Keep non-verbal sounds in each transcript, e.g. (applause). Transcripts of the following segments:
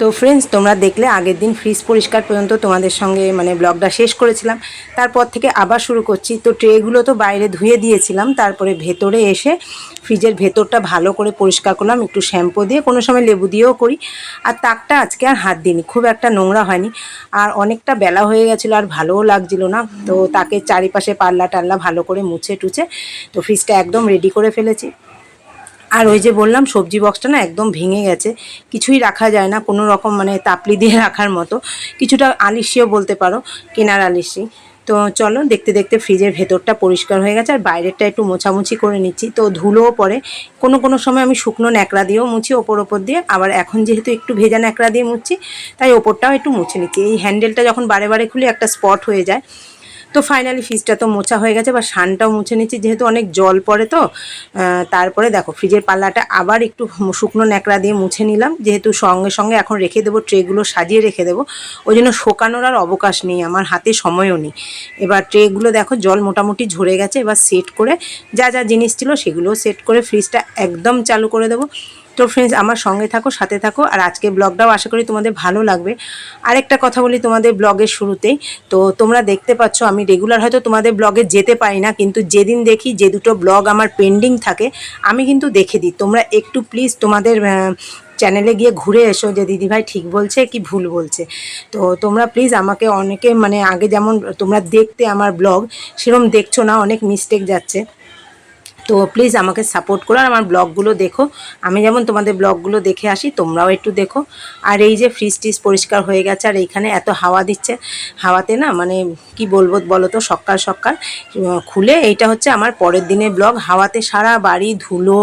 তো ফ্রেন্ডস তোমরা দেখলে আগের দিন ফ্রিজ পরিষ্কার পর্যন্ত তোমাদের সঙ্গে মানে ব্লগটা শেষ করেছিলাম। তারপর থেকে আবার শুরু করছি। তো ট্রেগুলো তো বাইরে ধুয়ে দিয়েছিলাম, তারপরে ভেতরে এসে ফ্রিজের ভেতরটা ভালো করে পরিষ্কার করলাম, একটু শ্যাম্পু দিয়ে, কোনো সময় লেবু দিয়েও করি। আর তাকটা আজকে আর হাত দিইনি, খুব একটা নোংরা হয়নি। আর অনেকটা বেলা হয়ে গেছিল, আর ভালোও লাগছিল না। তো তাকে চারিপাশে পাল্লা টাল্লা ভালো করে মুছে টুছে, তো ফ্রিজটা একদম রেডি করে ফেলেছি। আর ওই যে বললাম, সবজি বক্সটা না একদম ভেঙে গেছে। কিছুই রাখা যায় না, কোনো রকম মানে তাপলি দিয়ে (laughs) রাখার মতো। কিছুটা আলিশিও বলতে পারো, কেনার আলিশি। তো চলো, দেখতে দেখতে ফ্রিজের ভেতরটা পরিষ্কার হয়ে গেছে, আর বাইরেরটা একটু মোছামুছি করে নিচ্ছি। তো ধুলোও পড়ে। কোনো কোনো সময় আমি শুকনো ন্যাকড়া দিয়েও মুছি ওপর ওপর দিয়ে, আবার এখন যেহেতু একটু ভেজা ন্যাকড়া দিয়ে মুছছি, তাই ওপরটাও একটু মুছে নিচ্ছি। এই হ্যান্ডেলটা যখন বারে বারে খুলে, একটা স্পট হয়ে যায়। তো ফাইনালি ফ্রিজটা তো মোছা হয়ে গেছে বা সানটাও মুছে নিচ্ছি, যেহেতু অনেক জল পড়ে তো তারপরে দেখো, ফ্রিজের পাল্লাটা আবার একটু শুকনো ন্যাকড়া দিয়ে মুছে নিলাম, যেহেতু সঙ্গে সঙ্গে এখন রেখে দেবো ট্রেগুলো সাজিয়ে রেখে দেবো, ওই জন্য শোকানোর আর অবকাশ নেই, আমার হাতে সময়ও নেই। এবার ট্রেগুলো দেখো, জল মোটামুটি ঝরে গেছে, এবার সেট করে যা যা জিনিস ছিল সেগুলোও সেট করে ফ্রিজটা একদম চালু করে দেবো। তো ফ্রেন্ডস আমার সঙ্গে থাকো, সাথে থাকো। আর আজকে ব্লগটাও আশা করি তোমাদের ভালো লাগবে। আরেকটা কথা বলি তোমাদের ব্লগের শুরুতেই। তো তোমরা দেখতে পাচ্ছ, আমি রেগুলার হয়তো তোমাদের ব্লগে যেতে পারি না, কিন্তু যেদিন দেখি যে দুটো ব্লগ আমার পেন্ডিং থাকে, আমি কিন্তু দেখে দিই। তোমরা একটু প্লিজ তোমাদের চ্যানেলে গিয়ে ঘুরে এসো যে দিদিভাই ঠিক বলছে কি ভুল বলছে। তো তোমরা প্লিজ আমাকে অনেকে মানে আগে যেমন তোমরা দেখতে আমার ব্লগ সেরকম দেখছ না, অনেক মিস্টেক যাচ্ছে। তো প্লিজ আমাকে সাপোর্ট করো আর আমার ব্লগগুলো দেখো। আমি যেমন তোমাদের ব্লগগুলো দেখে আসি, তোমরাও একটু দেখো। আর এই যে ফ্রিজ টিজ পরিষ্কার হয়ে গেছে, আর এইখানে এত হাওয়া দিচ্ছে। হাওয়াতে না মানে কি বলব বলো তো, সকাল সকাল খুলে এইটা হচ্ছে আমার পরের দিনের ব্লগ হাওয়াতে সারা বাড়ি ধুলো,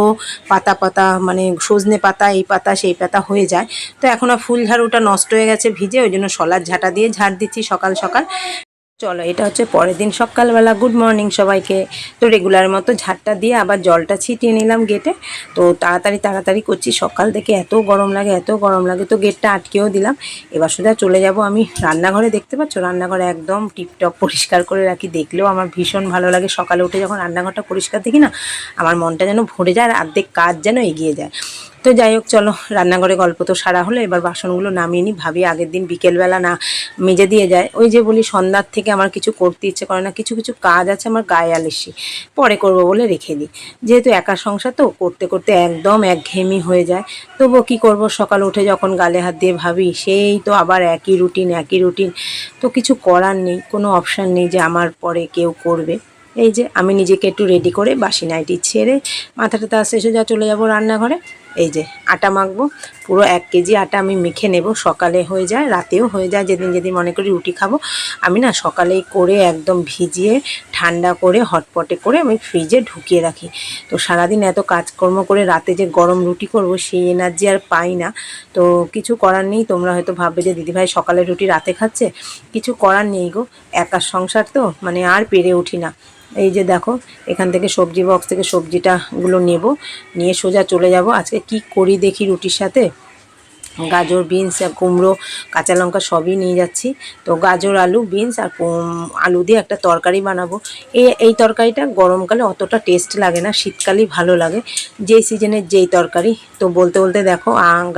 পাতা পাতা মানে সজনে পাতা, এই পাতা, সেই পাতা হয়ে যায়। তো এখন আর ফুল ঝাড়ুটা নষ্ট হয়ে গেছে ভিজে, ওই জন্য সলার ঝাঁটা দিয়ে ঝাড় দিচ্ছি সকাল সকাল। চলো, এটা হচ্ছে পরের দিন সকালবেলা। গুড মর্নিং সবাইকে। তো রেগুলার মতো ঝাড়টা দিয়ে আবার জলটা ছিটিয়ে নিলাম গেটে তো তাড়াতাড়ি তাড়াতাড়ি করছি। সকাল থেকে এত গরম লাগে, এত গরম লাগে। তো গেটটা আটকেও দিলাম। এবার সোজা চলে যাব আমি রান্নাঘরে। দেখতে পাচ্ছ? রান্নাঘরে একদম টিপটপ পরিষ্কার করে রাখি। দেখলেও আমার ভীষণ ভালো লাগে। সকালে উঠে যখন রান্নাঘরটা পরিষ্কার দেখি না, আমার মনটা যেন ভরে যায় আর অর্ধেক কাজ যেন এগিয়ে যায়। তো যাই হোক, চলো, রান্নাঘরে গল্প তো সারা হলো, এবার বাসনগুলো নামিয়ে নিই। ভাবি আগের দিন বিকেলবেলা না মেজে দিয়ে যায়। ওই যে বলি, সন্ধ্যার থেকে আমার কিছু করতে ইচ্ছে করে না, কিছু কিছু কাজ আছে আমার গায়ে আলিসি। পরে করব বলে রেখে দিই। যেহেতু একা সংসার তো, করতে করতে একদম একঘেয়েমি হয়ে যায়। তবুও কী করব? সকাল উঠে যখন গালে হাত দিয়ে ভাবি, সেই তো আবার একই রুটিন একই রুটিন। তো কিছু করার নেই, কোনো অপশান নেই যে আমার পরে কেউ করবে। এই যে, আমি নিজেকে একটু রেডি করে বাসি নাইটি ছেড়ে মাথাটা তার শেষে যা চলে যাব রান্নাঘরে। এই যে আটা মাখবো, পুরো এক কেজি আটা আমি মেখে নেব, সকালে হয়ে যায়, রাতেও হয়ে যায়, যেদিন যেদিন মনে করি রুটি খাব। আমি না সকালেই করে একদম ভিজিয়ে, ঠান্ডা করে, হটপটে করে আমি ফ্রিজে ঢুকিয়ে রাখি। তো সারাদিন এত কাজকর্ম করে রাতে যে গরম রুটি করব, সেই এনার্জি আর পাই না। তো কিছু করার নেই, তোমরা হয়তো ভাববে যে দিদিভাই সকালে রুটি রাতে খাচ্ছে। কিছু করার নেই গো একা সংসার তো মানে আর পেরে উঠি না। এই যে দেখো, এখান থেকে সবজি বক্স থেকে সবজিটাগুলো নেব। নিয়ে সোজা চলে যাব। আজকে কি করি দেখি রুটির সাথে? গাজর, বিনস আর কুমড়ো, কাঁচা লঙ্কা সবই নিয়ে যাচ্ছি। তো গাজর, আলু, বিনস আর আলু দিয়ে একটা তরকারি বানাবো। এই এই তরকারিটা গরমকালে অতটা টেস্ট লাগে না, শীতকালেই ভালো লাগে। যেই সিজনের যেই তরকারি, তো বলতে বলতে দেখো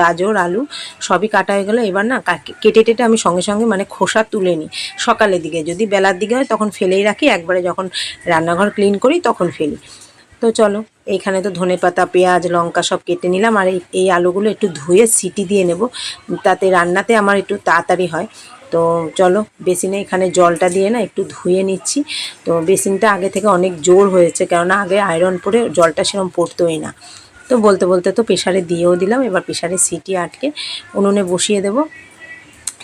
গাজর, আলু সবই কাটা হয়ে গেলো। এবার না কেটে, টেটে আমি সঙ্গে সঙ্গে মানে খোসা তুলে নিই সকালের দিকে। যদি বেলার দিকে হয় তখন ফেলেই রাখি, একবারে যখন রান্নাঘর ক্লিন করি তখন ফেলি। তো চলো, এইখানে তো ধনে পাতা, পেঁয়াজ, লঙ্কা সব কেটে নিলাম, আর এই আলুগুলো একটু ধুয়ে সিটি দিয়ে নেব, তাতে রান্নাতে আমার একটু তাড়াতাড়ি হয়। তো চলো, বেসিনে এখানে জলটা দিয়ে না একটু ধুয়ে নিচ্ছি। তো বেসিনটা আগে থেকে অনেক জোর হয়েছে, কেননা আগে আয়রন পরে জলটা সেরকম পড়তোই না। তো বলতে বলতে তো প্রেশারে দিয়েও দিলাম, এবার প্রেশারে সিটি আটকে উনুনে বসিয়ে দেবো।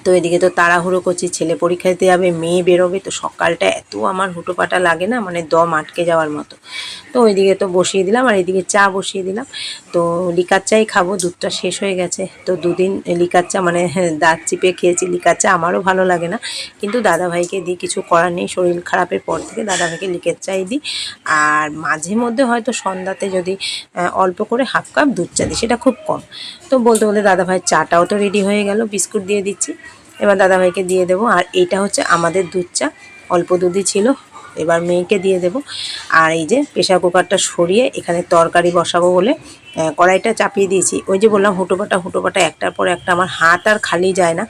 তো এদিকে তো তাড়াহুড়ো করছি, ছেলে পরীক্ষা দিতে যাবে, মেয়ে বেরোবে, তো সকালটা এত আমার হুটোপাটা লাগে না মানে দম আটকে যাওয়ার মতো। তো ওইদিকে তো বসিয়ে দিলাম, আর এদিকে চা বসিয়ে দিলাম। তো লিকার চাই খাব, দুধটা শেষ হয়ে গেছে। তো দুদিন লিকার চা মানে দাঁত চিপে খেয়েছি, লিকার চা আমারও ভালো লাগে না। কিন্তু দাদাভাইকে দিই, কিছু করার নেই, শরীর খারাপের পর থেকে দাদাভাইকে লিকের চাই দিই। আর মাঝে মধ্যে হয়তো সন্ধ্যাতে যদি অল্প করে হাফ কাপ দুধ চা দিই, সেটা খুব কম। তো বলতে বলতে দাদাভাইয়ের চাটাও তো রেডি হয়ে গেল, বিস্কুট দিয়ে দিচ্ছি। এবার দাদাভাইকে দিয়ে দেবো। আর এইটা হচ্ছে আমাদের দুধ চা। অল্প দুধই ছিল। এবার মেয়েকে দিয়ে দেব। আর এই যে প্রেশার কুকারটা সরিয়ে এখানে তরকারি বসাবো বলে কড়াইটা চাপিয়ে দিয়েছি। ওই যে বললাম হুটোপাটা হুটোপাটা একটার পর একটা আমার হাত আর খালি যায় না।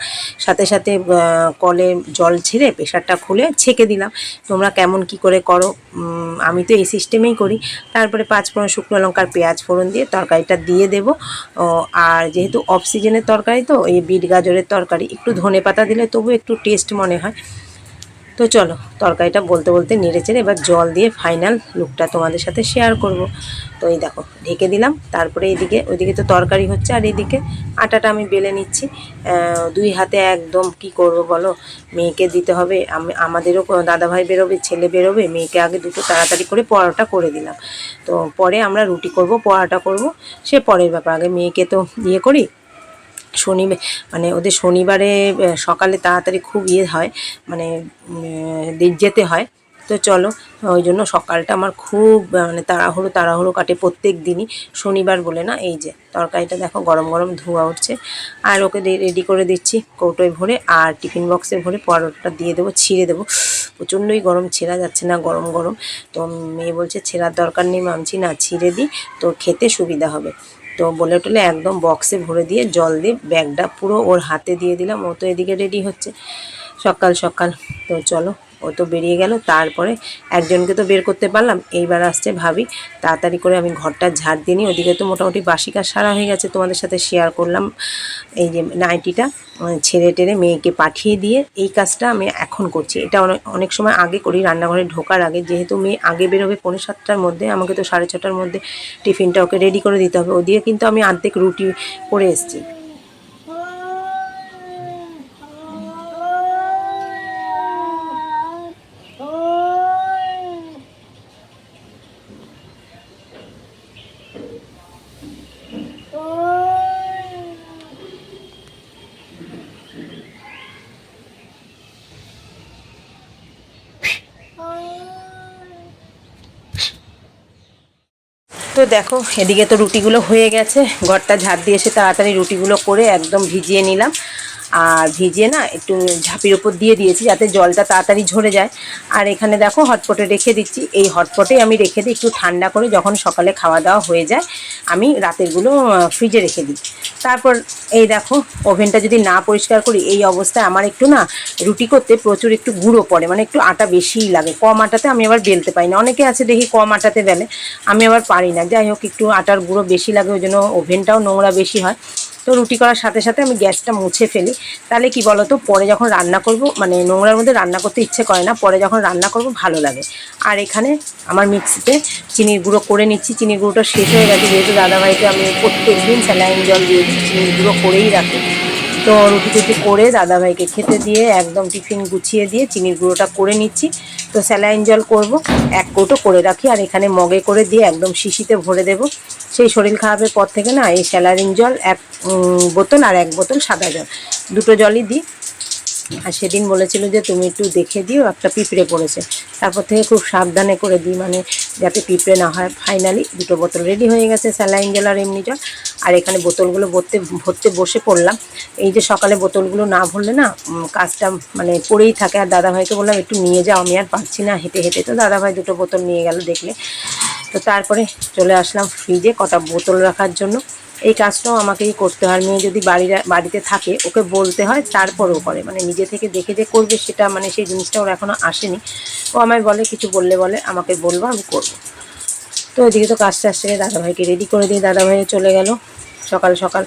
সাথে সাথে কলে জল ছেড়ে প্রেশারটা খুলে ছেঁকে দিলাম। তোমরা কেমন কি করে করো আমি তো এই সিস্টেমেই করি। তারপরে পাঁচ ফোড়ন শুকনো লঙ্কার পেঁয়াজ ফোড়ন দিয়ে তরকারিটা দিয়ে দেব। আর যেহেতু অফ সিজনের তরকারি তো, এই বিট গাজরের তরকারি, একটু ধনে পাতা দিলে তবু একটু টেস্ট মনে হয়। তো চলো, তরকারিটা বলতে বলতে নেড়ে চেড়ে এবার জল দিয়ে ফাইনাল লুকটা তোমাদের সাথে শেয়ার করব। তো এই দেখো, ঢেকে দিলাম, তারপরে এইদিকে, ওইদিকে তো তরকারি হচ্ছে, আর এইদিকে আটাটা আমি বেলে নিচ্ছি। দুই হাতে একদম কি করব বলো? মেয়েকে দিতে হবে, আমি, আমাদেরও দাদাভাই বেরোবে, ছেলে বেরোবে, মেয়েকে আগে দুটো তাড়াতাড়ি করে পরোটা করে দিলাম। তো পরে আমরা রুটি করব, পরোটা করব, সে পরের ব্যাপার, আগে মেয়েকে তো ইয়ে করি শনিবার মানে ওদের শনিবারে সকালে তাড়াতাড়ি খুব ইয়ে হয় মানে যেতে হয়। তো চলো, ওই জন্য সকালটা আমার খুব মানে তাড়াহুড়ো তাড়াহুড়ো কাটে প্রত্যেক দিনই। শনিবার বলে না, এই যে, তরকারিটা দেখো, গরম গরম ধোয়া উঠছে। আর ওকে রেডি করে দিচ্ছি কৌটোয় ভরে, আর টিফিন বক্সে ভরে পরোটাটা দিয়ে দেবো, ছিঁড়ে দেবো। প্রচণ্ডই গরম, ছেঁড়া যাচ্ছে না, গরম গরম। তো মেয়ে বলছে, ছেঁড়ার দরকার নেই মামছি, না ছিঁড়ে দিই, তো খেতে সুবিধা হবে। তো বলে টলে একদম বক্সে ভরে দিয়ে জল দিয়ে ব্যাগটা পুরো ওর হাতে দিয়ে দিলাম। ও তো এদিকে রেডি হচ্ছে। সকাল সকাল। তো চলো। ও তো বেরিয়ে গেল। তারপরে একজনকে তো বের করতে পারলাম। এইবার আসছে ভাবি। তাড়াতাড়ি করে আমি ঘরটা ঝাড় দিয়ে নিই। ওদিকে তো মোটামুটি বাসি কাজ সারা হয়ে গেছে। তোমাদের সাথে শেয়ার করলাম এই যে নাইটিটা। ছেড়ে টেড়ে মেয়েকে পাঠিয়ে দিয়ে এই কাজটা আমি এখন করছি। এটা অনেক সময় আগে করি। রান্নাঘরে ঢোকার আগে। যেহেতু মেয়ে আগে বেরোবে পৌনে সাতটার মধ্যে, আমাকে তো সাড়ে ছটার মধ্যে টিফিনটা ওকে রেডি করে দিতে হবে। ওদিকে কিন্তু আমি অর্ধেক রুটি করে এসেছি। তো দেখো, এদিকে তো রুটিগুলো হয়ে গেছে। ঘরটা ঝাড় দিয়ে এসে তাড়াতাড়ি রুটিগুলো করে একদম ভিজিয়ে নিলাম। আর ভিজিয়ে না একটু ঝাঁপির ওপর দিয়ে দিয়েছি যাতে জলটা তাড়াতাড়ি ঝরে যায়। আর এখানে দেখো হটপটে রেখে দিচ্ছি। এই হটপটে আমি রেখে দিই একটু ঠান্ডা করে যখন সকালে খাওয়া দাওয়া হয়ে যায় আমি রাতেরগুলো ফ্রিজে রেখে দিই। তারপর এই দেখো ওভেনটা যদি না পরিষ্কার করি, এই অবস্থায় আমার একটু না রুটি করতে প্রচুর একটু গুঁড়ো পড়ে। মানে একটু আটা বেশিই লাগে। কম আটাতে আমি আবার বেলতে পারি না। অনেকে আছে দেখি কম আটাতে বেলে। আমি আবার পারি না। যাই হোক, একটু আটার গুঁড়ো বেশি লাগে, ওই জন্য ওভেনটাও নোংরা বেশি হয়। তো রুটি করার সাথে সাথে আমি গ্যাসটা মুছে ফেলি। তাহলে কি বলতো, পরে যখন রান্না করব মানে নোংরার মধ্যে রান্না করতে ইচ্ছে করে না, পরে যখন রান্না করব ভালো লাগে। আর এখানে আমার মিক্সিতে চিনির গুঁড়ো করে নিচ্ছি। চিনির গুঁড়োটা শেষ হয়ে গেছে, যেহেতু দাদাভাইকে আমি প্রত্যেক দিন স্যালাইন জল দিয়ে চিনির গুঁড়ো করেই রাখি। তো রুটি টুটি করে দাদাভাইকে খেতে দিয়ে একদম টিফিন গুছিয়ে দিয়ে চিনির গুঁড়োটা করে নিচ্ছি। তো স্যালাইন জল করব। এক কৌটো করে রাখি আর এখানে মগে করে দিয়ে একদম শিশিতে ভরে দেব। সেই শরীর খারাপের পর থেকে না এই স্যালাইন জল এক বোতল আর এক বোতল সাদা জল দুটো জলই দিই। আর সেদিন বলেছিল যে তুমি একটু দেখে দিও, একটা পিঁপড়ে পড়েছে। তারপর থেকে খুব সাবধানে করে দিই মানে যাতে পিঁপড়ে না হয়। ফাইনালি দুটো বোতল রেডি হয়ে গেছে স্যালাইন জল আর এমনি জল। আর এখানে বোতলগুলো ভরতে ভরতে বসে পড়লাম। এই যে সকালে বোতলগুলো না ভরলে না কাজটা মানে পড়েই থাকে। আর দাদাভাইকে বললাম, একটু নিয়ে যাও, আমি আর পারছি না হেঁটে হেঁটে। তো দাদাভাই দুটো বোতল নিয়ে গেল দেখলে। তো তারপরে চলে আসলাম ফ্রিজে কটা বোতল রাখার জন্য। এই কাজটাও আমাকেই করতে হয়। মেয়ে যদি বাড়ির, বাড়িতে থাকে, ওকে বলতে হয়, তারপরেও করে। মানে নিজে থেকে দেখে যে করবে, সেটা মানে সেই জিনিসটা ওর এখনও আসেনি। ও আমায় বলে, কিছু বললে বলে, আমাকে বলব, আমি করব। তো ওইদিকে তো কাজটা সেরে দাদাভাইকে রেডি করে দিয়ে দাদাভাইও চলে গেল সকাল সকাল।